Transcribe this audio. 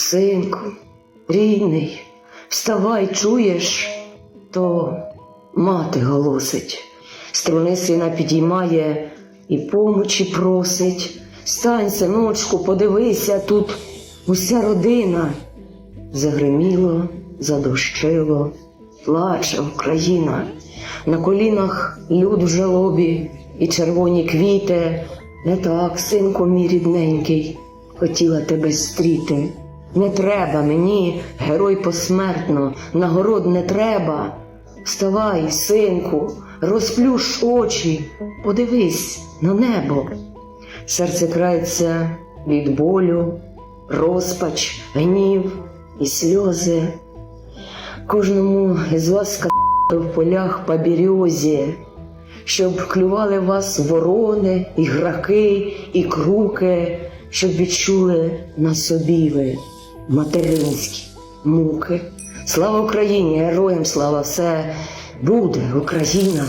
Синку, рідний, вставай, чуєш, то мати голосить, струни сина підіймає і помочі просить. Стань, синочку, подивися, тут уся родина. Загриміло, задощило, плаче Україна. На колінах люд в жалобі і червоні квіти. Не так, синку мій рідненький, хотіла тебе стріти. Не треба мені, герой посмертно, нагород не треба. Вставай, синку, розплющ очі, подивись на небо. Серце крається від болю, розпач, гнів і сльози. Кожному із вас ка***то в полях по березі, щоб клювали вас ворони, і граки, і круки, щоб відчули на собі ви материнські муки. Слава Україні, героям слава, все буде! Україна